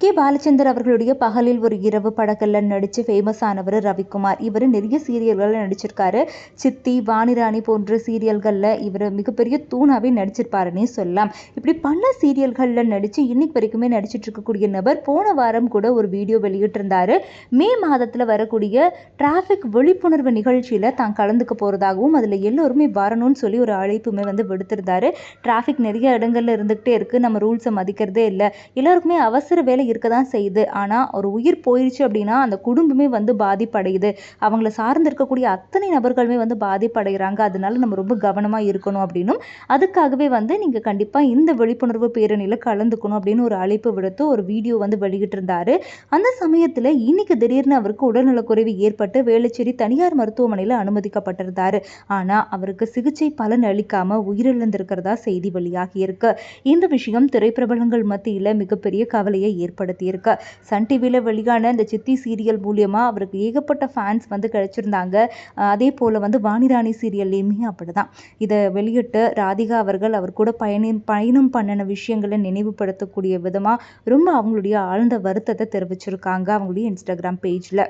K. Balachander அவர்களுடைய பகலில் ஒரு இரவு படங்கள்ல நடித்து ஃபேமஸ் ஆனவர் ரவிக்குமார். இவர் நிறைய சீரியல்களில் நடிச்சிருக்காரு. சித்தி வாணிராணி போன்ற சீரியல்களில் இவர் மிகப்பெரிய தூணாவே நடிச்சிருப்பாருன்னே சொல்லலாம். இப்படி பல சீரியல்களில் நடித்து இன்னைக்கு வரைக்குமே நடிச்சிட்டு இருக்கக்கூடிய நபர் போன வாரம் கூட ஒரு வீடியோ வெளியிட்டிருந்தாரு. மே மாதத்தில் வரக்கூடிய டிராஃபிக் விழிப்புணர்வு நிகழ்ச்சியில் தான் கலந்துக்க போகிறதாகவும் அதில் எல்லோருமே வரணும்னு சொல்லி ஒரு அழைப்புமே வந்து விடுத்திருந்தாரு. டிராஃபிக் நிறைய இடங்கள்ல இருந்துகிட்டே இருக்குது நம்ம ரூல்ஸை மதிக்கிறதே இல்லை. எல்லாருக்குமே அவசர வேலை இருக்க தான் செய்யுது. ஆனால் ஒரு உயிர் போயிடுச்சு அப்படின்னா அந்த குடும்பமே வந்து பாதிப்படையுது. அவங்கள சார்ந்து இருக்கக்கூடிய அத்தனை நபர்களுமே வந்து பாதிப்படைகிறாங்க. அதனால நம்ம ரொம்ப கவனமாக இருக்கணும் அப்படின்னும் அதுக்காகவே வந்து நீங்கள் கண்டிப்பாக இந்த விழிப்புணர்வு பேரணியில் கலந்துக்கணும் அப்படின்னு ஒரு அழைப்பு விடுத்து ஒரு வீடியோ வந்து வெளியிட்டிருந்தாரு. அந்த சமயத்தில் இன்னைக்கு திடீர்னு அவருக்கு உடல்நலக்குறைவு ஏற்பட்டு வேளச்சேரி தனியார் மருத்துவமனையில் அனுமதிக்கப்பட்டிருந்தாரு. ஆனால் அவருக்கு சிகிச்சை பலன் அளிக்காம உயிரிழந்திருக்கிறதா செய்தி வெளியாகியிருக்கு. இந்த விஷயம் திரைப்பிரபலங்கள் மத்தியில் மிகப்பெரிய கவலையை ஏற்படுத்தியிருக்கு சன் டிவியில் வெளியான இந்த சித்தி சீரியல் மூலியமாக அவருக்கு ஏகப்பட்ட ஃபேன்ஸ் வந்து கிடைச்சிருந்தாங்க. அதே போல் வந்து வாணிராணி சீரியல்லையுமே அப்படிதான். இதை வெளியிட்டு ராதிகா அவர்கள் அவர் கூட பயணம் பயணம் பண்ணின விஷயங்களை நினைவுபடுத்தக்கூடிய விதமாக ரொம்ப அவங்களுடைய ஆழ்ந்த வருத்தத்தை தெரிவிச்சிருக்காங்க அவங்களுடைய இன்ஸ்டாகிராம் பேஜில்